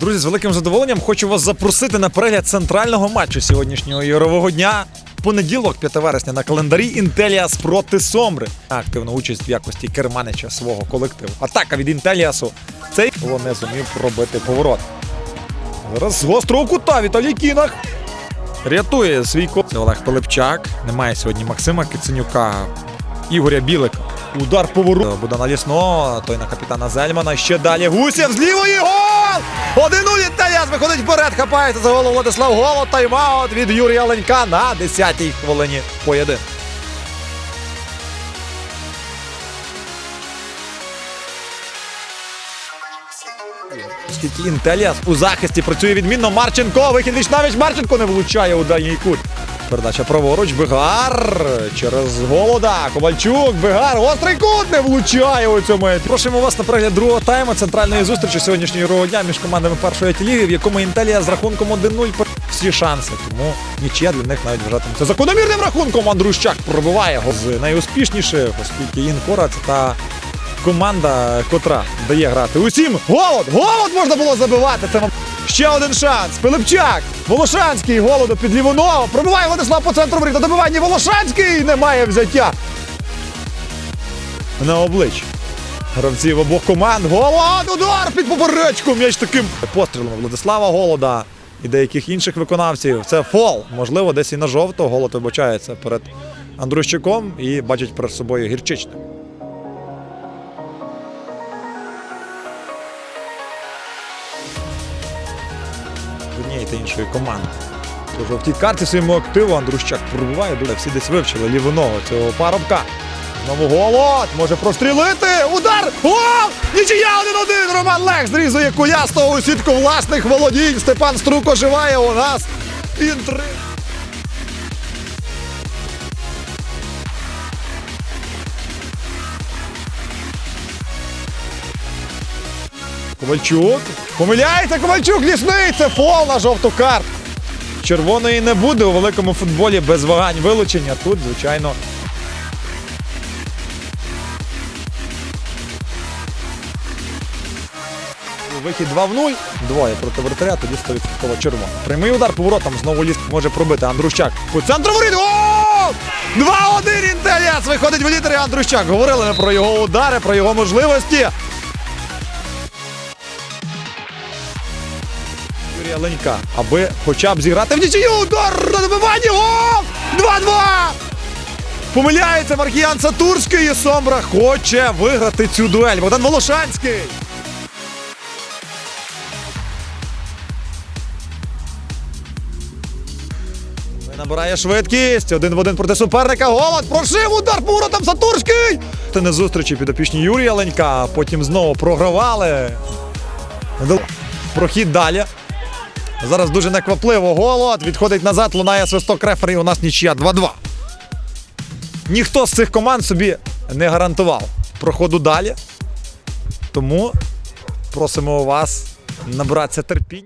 Друзі, з великим задоволенням хочу вас запросити на перегляд центрального матчу сьогоднішнього ігрового дня. Понеділок, 5 вересня, на календарі Інтеліас проти Сомбри. Активну участь в якості керманича свого колективу. Атака від Інтеліасу. Цей Було не зумів пробити поворот. Зараз з гострого кута Віталій Кінах. Рятує свій ко. Це Олег Пилипчак. Немає сьогодні Максима Киценюка, Ігоря Білика. Удар поворот. Богдана Лісного, той на капітана Зельмана. Ще далі Гусєв з лівої гол! 1-0 Інтеліас виходить вперед, хапається за голову Владислав Голо. Тайм-аут від Юрія Ленька на 10-й хвилині поєдинку. Оскільки Інтеліас у захисті працює відмінно. Марченко. Вихід віч навіть Марченко не влучає у дальній кут. Передача праворуч. Бегар через голода. Ковальчук. Бегар. Гострий кут не влучає у цьому. Просимо вас на перегляд другого тайму центральної зустрічі сьогоднішнього дня між командами першої ліги, в якому Інтелія з рахунком 1-0 пер- всі шанси. Тому нічия для них навіть вважатиметься закономірним рахунком. Андрущак пробиває його з найуспішніших, оскільки Інкора це та команда, котра дає грати усім. Голод! Голод можна було забивати. Це вам ще один шанс. Пилипчак, Волошанський, голоду під ліву ногу. Пробиває Владислав по центру воріт. На добиванні Волошанський немає взяття. На обличчя. Гравців обох команд. Голод! Удар під поперечку. М'яч таким пострілом Владислава Голода і деяких інших виконавців. Це фол. Можливо, десь і на жовто. Голод вибачається перед Андрущиком і бачить перед собою гірчичник. З однієї та іншої команди. Тож в тій карті своєму активу Андрущак пробуває, дуже всі десь вивчили ліву ногу цього парубка. Знову голод, може прострілити. Удар! Гол! Нічия 1-1! Роман Лех зрізує кулястого у сітку власних володінь. Степан Струк оживає у нас. Інтри. Ковальчук. Помиляється Ковальчук, лісний. Це фол на жовту карту. Червоної не буде у великому футболі без вагань вилучення. Тут, звичайно. Вихід 2 в 0. Двоє проти вратаря, тоді 100% червоно. Прямий удар поворотом. Знову ліс може пробити Андрущак. По центру воріт. Гол! 2-1 Інтеліас виходить в літері Андрущак. Говорили ми про його удари, про його можливості. Юрія Ленька, аби хоча б зіграти в нічию. Удар на добиванні. Гол! 2-2! Помиляється Маркіян Сатурський і Сомбра хоче виграти цю дуель. Богдан Волошанський. Набирає швидкість. Один в один проти суперника. Голод. Прошив удар поворотом Сатурський. Це не зустрічі підопічні Юрія Ленька. Потім знову програвали. Прохід далі. Зараз дуже неквапливо голод. Відходить назад, лунає свисток рефері. У нас нічия 2-2. Ніхто з цих команд собі не гарантував проходу далі. Тому просимо вас набратися терпіння.